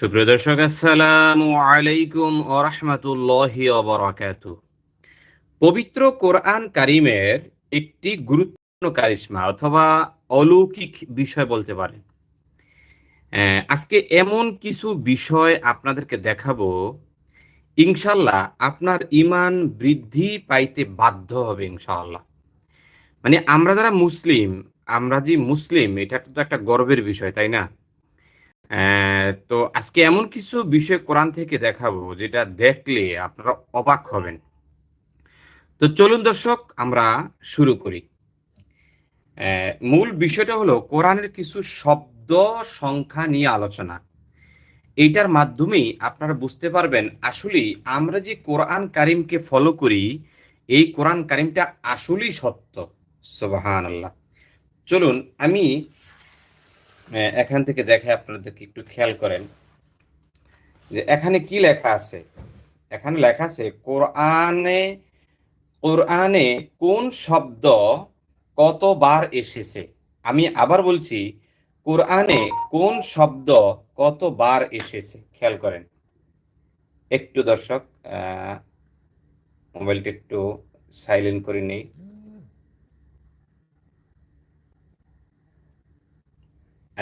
সুপ্রিয় দর্শক, আসসালামু আলাইকুম ও রহমতুল্লাহি পবিত্র কোরআন কারিমের একটি গুরুত্বপূর্ণ কারিশমা অথবা অলৌকিক বিষয় বলতে পারেন। আজকে এমন কিছু বিষয় আপনাদেরকে দেখাবো। ইনশাল্লাহ আপনার ইমান বৃদ্ধি পাইতে বাধ্য হবে ইনশাআল্লাহ। মানে আমরা যারা মুসলিম, আমরা যে মুসলিম, এটা তো একটা গর্বের বিষয়, তাই না? তো আজকে এমন কিছু বিষয় কোরআন থেকে দেখাবো যেটা দেখলে আপনারা অবাক হবেন। তো চলুন দর্শক, আমরা শুরু করি। মূল বিষয়টা হলো কোরআনের কিছু শব্দ সংখ্যা নিয়ে আলোচনা। এইটার মাধ্যমেই আপনারা বুঝতে পারবেন আসলেই আমরা যে কোরআন কারিমকে ফলো করি, এই কোরআন কারিমটা আসলেই সত্য। সুবহান আল্লাহ চলুন, আমি এখান থেকে দেখে আপনাদেরকে একটু খেয়াল করেন যে এখানে কি লেখা আছে? এখানে লেখা আছে, কোরআনে কোরআনে কোন শব্দ কতবার এসেছে? আমি আবার বলছি, কোরআনে কোন শব্দ কতবার এসেছে? খেয়াল করেন। একটু দর্শক মোবাইলটা একটু সাইলেন্ট করে নেই।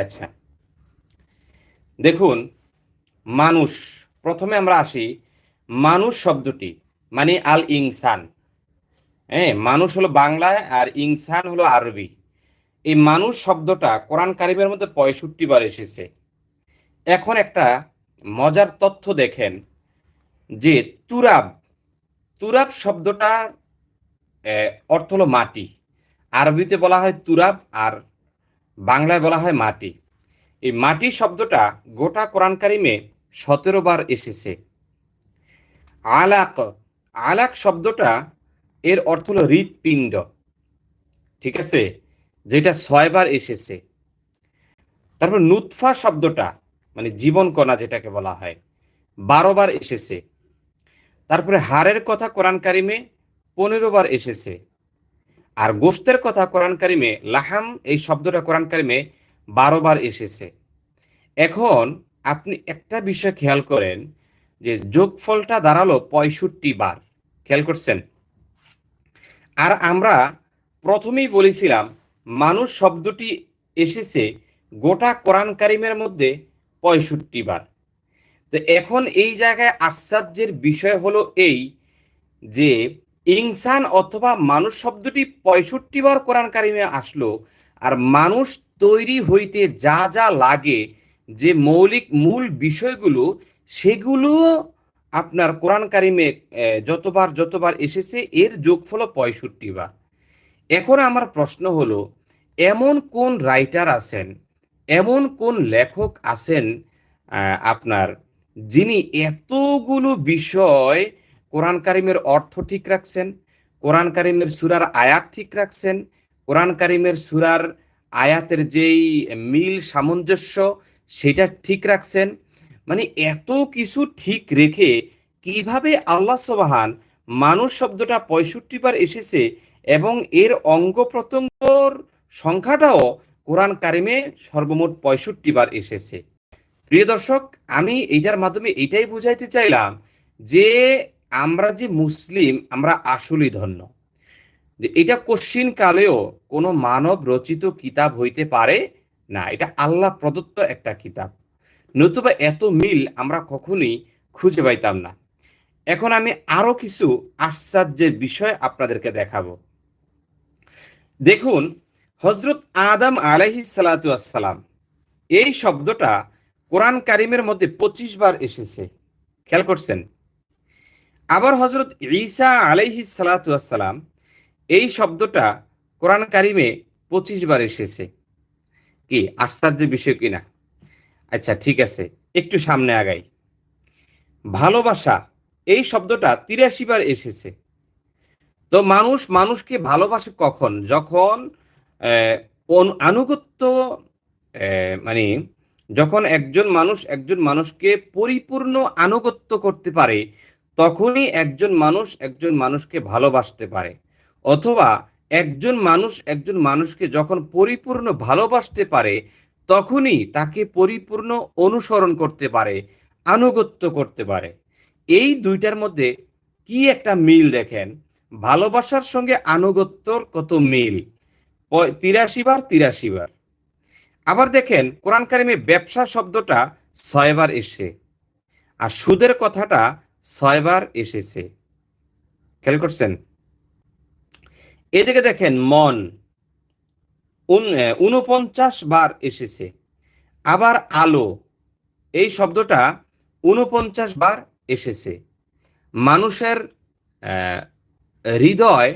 আচ্ছা। দেখুন, মানুষ, প্রথমে আমরা আসি, মানুষ শব্দটি মানে আল ইনসান। হ্যাঁ মানুষ হলো বাংলায় আর ইনসান হলো আরবি। এই মানুষ শব্দটা কোরআন কারিমের মধ্যে পঁয়ষট্টি বার এসেছে। এখন একটা মজার তথ্য দেখেন যে তুরাব তুরাব শব্দটার অর্থ হলো মাটি। আরবিতে বলা হয় তুরাব আর বাংলায় বলা হয় মাটি। এই মাটি শব্দটা গোটা কোরআন কারিমে সতেরো বার এসেছে। আলাক আলাক শব্দটা এর অর্থ হলো হৃৎপিণ্ড। ঠিক আছে? যেটা ছয়বার এসেছে। তারপর নুৎফা শব্দটা মানে জীবন কণা যেটাকে বলা হয়, বারো বার এসেছে। তারপরে হাড়ের কথা কোরআন কারিমে পনেরো বার এসেছে। আর গোস্তের কথা কোরআন কারিমে, লাহাম, এই শব্দটা কোরআন কারিমে বারো বার এসেছে। এখন আপনি একটা বিষয় খেয়াল করেন যে যোগফলটা দাঁড়াল পঁয়ষট্টি বার। খেয়াল করছেন? আর আমরা প্রথমেই বলেছিলাম, মানুষ শব্দটি এসেছে গোটা কোরআন কারিমের মধ্যে পঁয়ষট্টি বার। তো এখন এই জায়গায় আশ্চর্যের বিষয় হলো এই যে ইনসান অথবা মানুষ শব্দটি পঁয়ষট্টি বার কোরআন কারিমে আসলো, আর মানুষ তৈরি হইতে যা যা লাগে যে মৌলিক মূল বিষয়গুলো, সেগুলো আপনার কোরআন কারিমে যতবার যতবার এসেছে, এর যোগফল পঁয়ষট্টি বার। এখন আমার প্রশ্ন হলো, এমন কোন রাইটার আছেন, এমন কোন লেখক আছেন আপনার, যিনি এতগুলো বিষয় কোরআন কারিমের অর্থ ঠিক রাখছেন, কোরআন কারিমের সুরার আয়াত ঠিক রাখছেন, কোরআন কারিমের সুরার আয়াতের যেই মিল সামঞ্জস্য সেটা ঠিক রাখছেন। মানে এত কিছু ঠিক রেখে কীভাবে আল্লাহ সবাহান মানুষ শব্দটা পঁয়ষট্টি বার এসেছে এবং এর অঙ্গ প্রত্যঙ্গর সংখ্যাটাও কোরআন কারিমে সর্বমোট পঁয়ষট্টি বার এসেছে। প্রিয় দর্শক, আমি এইটার মাধ্যমে এটাই বুঝাইতে চাইলাম যে আমরা যে মুসলিম, আমরা আসলেই ধন্য। যে এটা কশ্চিন কালেও কোনো মানব রচিত কিতাব হইতে পারে না। এটা আল্লাহ প্রদত্ত একটা কিতাব। নতুবা এত মিল আমরা কখনোই খুঁজে পাইতাম না। এখন আমি আরও কিছু আশ্চর্যের বিষয় আপনাদেরকে দেখাবো। দেখুন হজরত আদম আলাইহি সালাম এই শব্দটা কোরআন কারিমের মধ্যে পঁচিশ বার এসেছে। খেয়াল করছেন? আবার হজরত ঈসা আলাইহি সালাম এই শব্দটা কোরআন কারিমে পঁচিশ বার এসেছে। কি আশ্চর্যের বিষয় কিনা আচ্ছা ঠিক আছে, একটু সামনে আগাই। ভালোবাসা, এই শব্দটা তিরাশি বার এসেছে। তো মানুষ, মানুষকে ভালোবাসে কখন? যখন আনুগত্য মানে যখন একজন মানুষ, একজন মানুষকে পরিপূর্ণ আনুগত্য করতে পারে তখনই একজন মানুষ একজন মানুষকে ভালোবাসতে পারে। অথবা একজন মানুষ একজন মানুষকে যখন পরিপূর্ণ ভালোবাসতে পারে, তখনই তাকে পরিপূর্ণ অনুসরণ করতে পারে, আনুগত্য করতে পারে। এই দুইটার মধ্যে কি একটা মিল দেখেন? ভালোবাসার সঙ্গে আনুগত্যর কত মিল? তিরাশি বার তিরাশি বার। আবার দেখেন, কোরআন কারিমে ব্যবসা শব্দটা ছয়বার এসে আর সুদের কথাটা ছয়বার এসেছে। খেয়াল করছেন? এদিকে দেখেন, মন। উনপঞ্চাশ বার এসেছে। আবার আলো। এই শব্দটা উনপঞ্চাশ বার এসেছে। মানুষের হৃদয়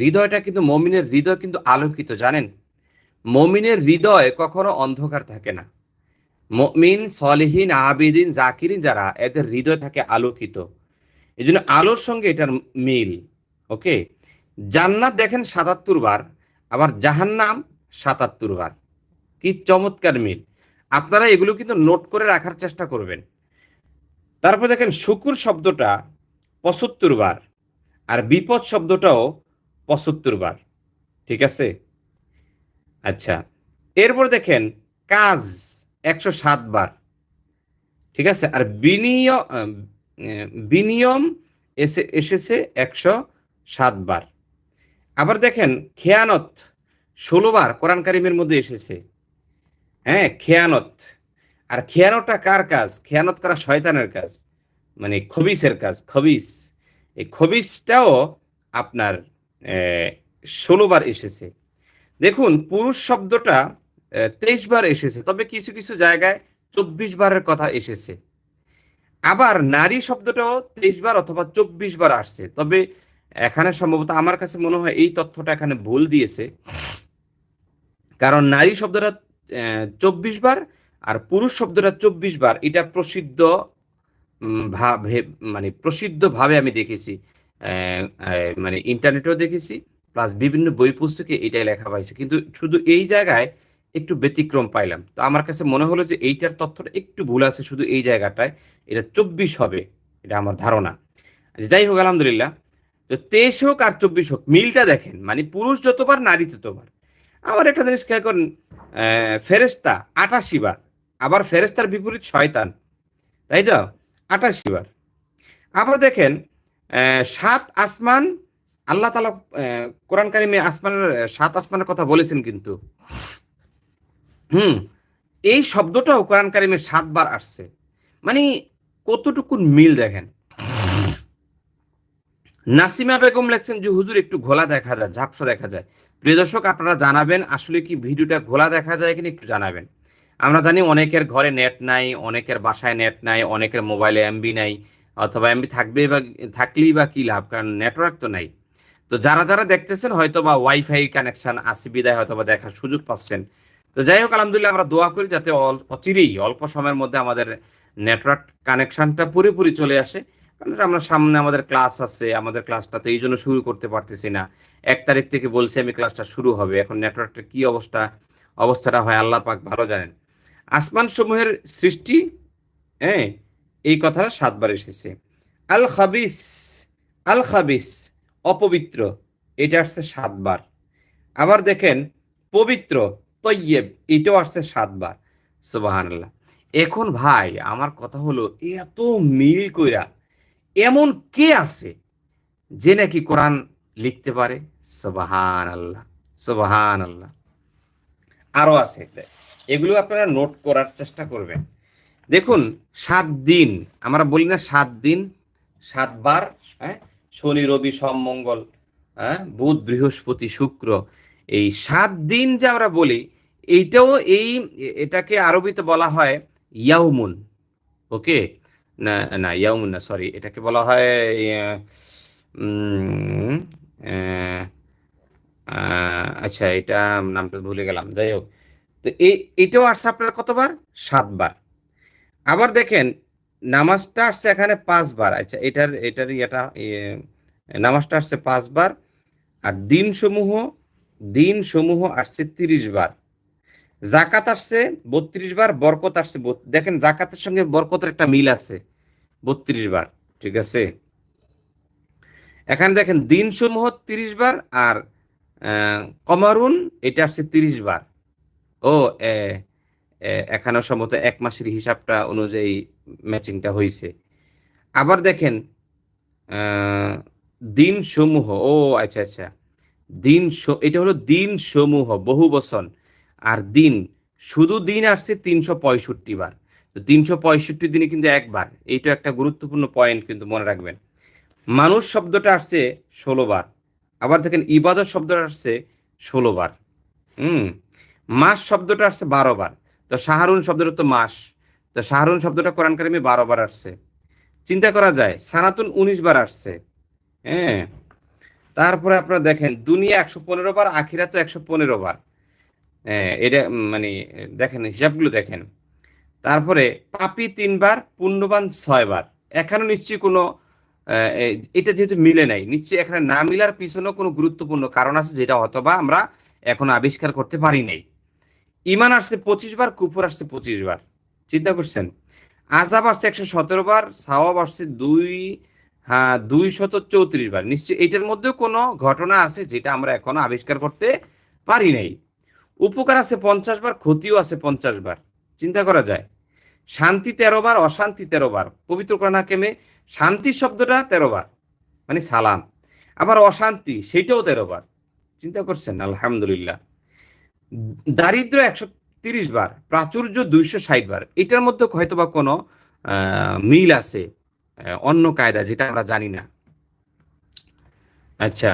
হৃদয়টা কিন্তু, মমিনের হৃদয় কিন্তু আলোকিত, জানেন? মমিনের হৃদয় কখনো অন্ধকার থাকে না। মমিন, সলিহীন, আবিদিন, জাকিরিন যারা, এদের হৃদয় থাকে আলোকিত। এই জন্য আলোর সঙ্গে এটার মিল, ওকে? জান্নাত দেখেন সাতাত্তর বার, আবার জাহান্নাম সাতাত্তর বার। কি চমৎকার মিল। আপনারা এগুলো কিন্তু নোট করে রাখার চেষ্টা করবেন। তারপর দেখেন শুকুর শব্দটা পঁচাত্তর বার, আর বিপদ শব্দটাও পঁচাত্তর বার। ঠিক আছে? আচ্ছা এরপর দেখেন কাজ। একশো সাত বার। ঠিক আছে? আর বিনিয়োগ বিনিয়ম এসে, এসেছে একশো সাত বার। আবার দেখেন, খেয়ানত ষোলো বার কোরআন কারিমের মধ্যে এসেছে। হ্যাঁ খেয়ানত। আর খেয়ানতটা কার কাজ? খেয়ানত করা শয়তানের কাজ মানে খবিসের কাজ, খবিস। এই খবিসটাও আপনার ষোলো বার এসেছে। দেখুন, পুরুষ শব্দটা তেইশ বার এসেছে, তবে কিছু কিছু জায়গায় চব্বিশ বারের কথা এসেছে। আবার নারী শব্দটাও তেইশ বার অথবা চব্বিশ বার আসছে, তবে এখানে সম্ভবত আমার কাছে মনে হয় এই তথ্যটা এখানে ভুল দিয়েছে। কারণ নারী শব্দটা চব্বিশ বার আর পুরুষ শব্দটা চব্বিশ বার, এটা প্রসিদ্ধ ভাবে মানে প্রসিদ্ধ ভাবে আমি দেখেছি। মানে ইন্টারনেটেও দেখেছি, প্লাস বিভিন্ন বই পুস্তকে এটাই লেখা পাইছে কিন্তু শুধু এই জায়গায় একটু ব্যতিক্রম পাইলাম। তো আমার কাছে মনে হলো যে এইটার তথ্যটা একটু ভুল আছে শুধু এই জায়গাটায়, এটা চব্বিশ হবে, এটা আমার ধারণা। যাই হোক, আলহামদুলিল্লাহ। তো তেইশ হোক আর চব্বিশ হোক, মিলটা দেখেন মানে পুরুষ যতবার, নারী ততবার। আবার একটা জিনিস খেয়াল করেন ফেরেস্তা আটাশি বার, আবার ফেরেস্তার বিপরীত শয়তান, তাই তো? আটাশি বার। আবার দেখেন সাত আসমান, আল্লাহ তালা কোরআন কারিমে আসমানের, সাত আসমানের কথা বলেছেন কিন্তু। হুম। এই শব্দটাও কোরআন কারিমে সাতবার আসছে। মানে কতটুকু মিল দেখেন। নাসিমা বেগম লেখছেন যে, হুজুর, একটু ঘোলা দেখা যায়, ঝাপসা দেখা যায়। প্রিয় দর্শক, আপনারা জানাবেন, আসলে কি ভিডিওটা ঘোলা দেখা যায় কিনা একটু জানাবেন। আমরা জানি অনেকের ঘরে নেট নাই, অনেকের বাসায় নেট নাই, অনেকের মোবাইলে এমবি নাই, অথবা এমবি থাকবে বা, থাকলেই বা কি লাভ, কারণ নেটওয়ার্ক তো নাই। তো যারা যারা দেখতেছেন হয়তো বা ওয়াইফাই কানেকশন আসি বিদায় হয়তো বা দেখার সুযোগ পাচ্ছেন। তো যাই হোক, আলহামদুলিল্লাহ আমরা দোয়া করি যাতে অচিরেই, অল্প সময়ের মধ্যে আমাদের নেটওয়ার্ক কানেকশনটা পুরোপুরি চলে আসে। কারণ আমরা সামনে আমাদের ক্লাস আছে, আমাদের ক্লাসটা তো এই জন্য শুরু করতে পারতেছি না। এক তারিখ থেকে বলছি আমি ক্লাসটা শুরু হবে, এখন নেটওয়ার্কটা কি অবস্থা, অবস্থাটা হয় আল্লাহ পাক ভালো জানেন। আসমান সমূহের সৃষ্টি হ্যাঁ এই কথা সাতবার এসেছে। আল খাবিস আল খাবিস, অপবিত্র, এটা আসছে সাতবার। আবার দেখেন, পবিত্র তৈয়েব এটাও আসছে সাতবার সুবাহান আল্লাহ এখন ভাই, আমার কথা হলো, এত মিল কইরা এমন কে আছে যে নাকি কোরআন লিখতে পারে? সবাহান আল্লাহ সবাহান আল্লাহ আরও আছে, এগুলো আপনারা নোট করার চেষ্টা করবেন। দেখুন, সাত দিন, আমরা বলি না সাত দিন, সাতবার হ্যাঁ? শনি, রবি, সোম, মঙ্গল হ্যাঁ? বুধ, বৃহস্পতি, শুক্র এই সাত দিন যে আমরা বলি, এইটাও এই, এটাকে আরবিতে বলা হয় ইয়াউমুন, ওকে? না না, ইয়াউমুন না সরি এটাকে বলা হয় আচ্ছা এটা নামটা ভুলে গেলাম, যাই হোক। তো এটাও আসছে আপনার কতবার? সাতবার। আবার দেখেন, নামাজটা আসছে এখানে পাঁচবার আচ্ছা এটার এটার ইয়েটা নামাজটা আসছে পাঁচবার, আর দিন সমূহ দিন সমূহ আসছে তিরিশ বার। জাকাত আসছে বত্রিশ বার বরকত আসছে দেখেন জাকাতের সঙ্গে বরকতের একটা মিল আছে বত্রিশ বার ঠিক আছে? এখানে দেখেন দিন সমূহ তিরিশ বার আর কমারুন এটা আসছে তিরিশ বার। ও এ, এ, এখানেও সম্ভবত এক মাসের হিসাবটা অনুযায়ী ম্যাচিংটা হয়েছে আবার দেখেন দিন সমূহ ও আচ্ছা আচ্ছা। দিন এটা হলো দিন সমূহ, বহু বচন। আর দিন, শুধু দিন আসছে তিনশো পঁয়ষট্টি বার। তো তিনশো পঁয়ষট্টি দিনে কিন্তু একবার। এইটা একটা গুরুত্বপূর্ণ পয়েন্ট কিন্তু মনে রাখবেন। মানুষ শব্দটা আসছে ষোলো বার। আবার দেখেন ইবাদত শব্দটা আসছে ষোলো বার। হুম, মাস শব্দটা আসছে বারো বার। তো শাহরুন শব্দটা তো মাস। তো শাহরুন শব্দটা কোরআন কারিমে বারো বার আসছে। চিন্তা করা যায়, সানাতুন উনিশ বার আসছে। হ্যাঁ তারপরে আপনারা দেখেন, দুনিয়া একশো পনেরো বার আখিরা তো একশো পনেরো বার। এটা মানে দেখেন, হিসাবগুলো দেখেন। তারপরে পাপি তিনবার, পুণ্যবান ছয়বার। এখানে নিশ্চয়ই কোনো এটা যেহেতু মিলে নাই, নিশ্চয়ই এখানে না মিলার পিছনেও কোনো গুরুত্বপূর্ণ কারণ আছে যেটা অথবা আমরা এখন আবিষ্কার করতে পারি নাই। ইমান আসছে পঁচিশ বার, কুফর আসছে পঁচিশ বার। চিন্তা করছেন? আজাব আসছে একশো সতেরো বার, সাওয়াব আসছে দুই হ্যাঁ দুই শত চৌত্রিশ বার। নিশ্চয়ই এটার মধ্যেও কোনো ঘটনা আছে যেটা আমরা এখনও আবিষ্কার করতে পারি নাই। উপকার আছে পঞ্চাশ বার, ক্ষতিও আছে পঞ্চাশ বার। চিন্তা করা যায়। শান্তি তেরো বার, অশান্তি তেরো বার। পবিত্র কোরআন হাকিমে শান্তি শব্দটা তেরো বার মানে সালাম। আবার অশান্তি, সেটাও তেরো বার। চিন্তা করছেন? আলহামদুলিল্লাহ। দারিদ্র একশো তিরিশ বার, প্রাচুর্য দুইশো ষাট বার। এটার মধ্যে হয়তো বা কোনো মিল আছে। অন্য কায়দা যেটা আমরা জানি না। আচ্ছা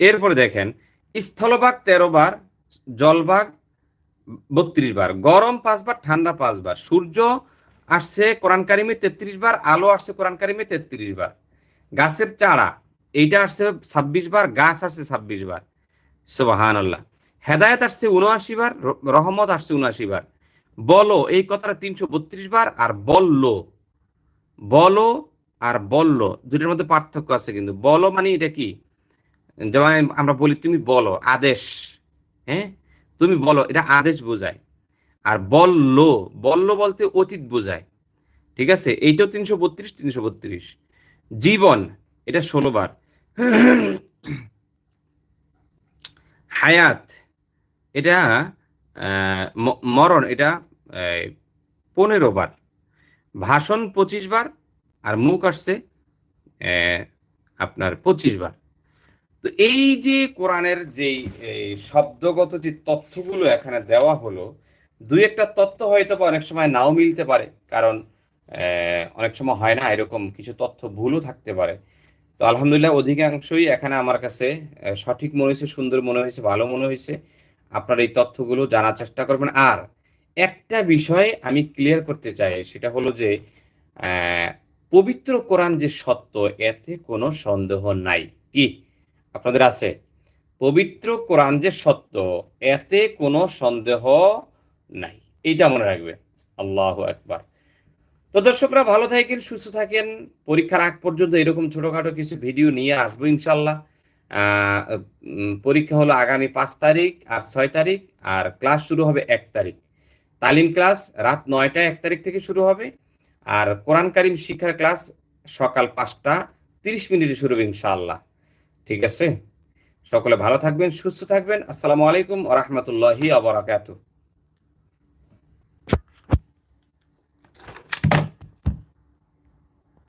এরপরে দেখেন, স্থলভাগ তেরো বার, জলভাগ বত্রিশ বার, গরম পাঁচবার ঠান্ডা পাঁচবার সূর্য আসছে কোরআন কারিমে তেত্রিশ বার, আলো আসছে কোরআন কারিমে তেত্রিশ বার। গাছের চারা, এইটা আসছে ছাব্বিশ বার, গাছ আসছে ছাব্বিশ বার। সুবাহান আল্লাহ হেদায়ত আসছে উনআশি বার রহমত আসছে উনআশি বার। বলো, এই কথাটা তিনশো বত্রিশ বার, আর বলল। বলো আর বলল। দুটোর মধ্যে পার্থক্য আছে কিন্তু। বলো মানে এটা কি? যেমন আমরা বলি, তুমি বলো, আদেশ। হ্যাঁ? তুমি বলো। এটা আদেশ বোঝায়। আর বলল বলল বলতে অতীত বোঝায়। ঠিক আছে? এইটাও তিনশো বত্রিশ তিনশো বত্রিশ। জীবন, এটা ষোলো বার। হায়াত, এটা মরণ, এটা পনেরো বার। ভাষণ পঁচিশ বার আর মুখ আসছে আপনার পঁচিশ বার। তো এই যে কোরআনের যেই শব্দগত যে তথ্যগুলো এখানে দেওয়া হলো, দুই একটা তথ্য হয়তো অনেক সময় নাও মিলতে পারে, কারণ অনেক সময় হয় না, এরকম কিছু তথ্য ভুলও থাকতে পারে। তো আলহামদুলিল্লাহ অধিকাংশই এখানে আমার কাছে সঠিক মনে হয়েছে, সুন্দর মনে হয়েছে, ভালো মনে হয়েছে। আপনার এই তথ্যগুলো জানার চেষ্টা করবেন। আর একটা বিষয় আমি ক্লিয়ার করতে চাই, সেটা হলো যে পবিত্র কোরআন যে সত্য, এতে কোনো সন্দেহ নাই। কি? আপনাদের আছে? পবিত্র কোরআন যে সত্য, এতে কোনো সন্দেহ নাই। এইটা মনে রাখবে। আল্লাহ একবার তো দর্শকরা ভালো থাকেন, সুস্থ থাকেন। পরীক্ষার আগ পর্যন্ত এরকম ছোটখাটো কিছু ভিডিও নিয়ে আসব ইনশাল্লাহ পরীক্ষা হলো আগামী পাঁচ তারিখ আর ছয় তারিখ আর ক্লাস শুরু হবে এক তারিখ। তালিম ক্লাস রাত নয়টা এক তারিখ থেকে শুরু হবে আর কোরআন কারিম শিক্ষার ক্লাস সকাল পাঁচটা তিরিশ মিনিটে শুরু হবে ইনশাআল্লাহ। ঠিক আছে? সকলে ভালো থাকবেন, সুস্থ থাকবেন। আসসালামু আলাইকুম রহমতুল্লাহ আবরাকাতুহ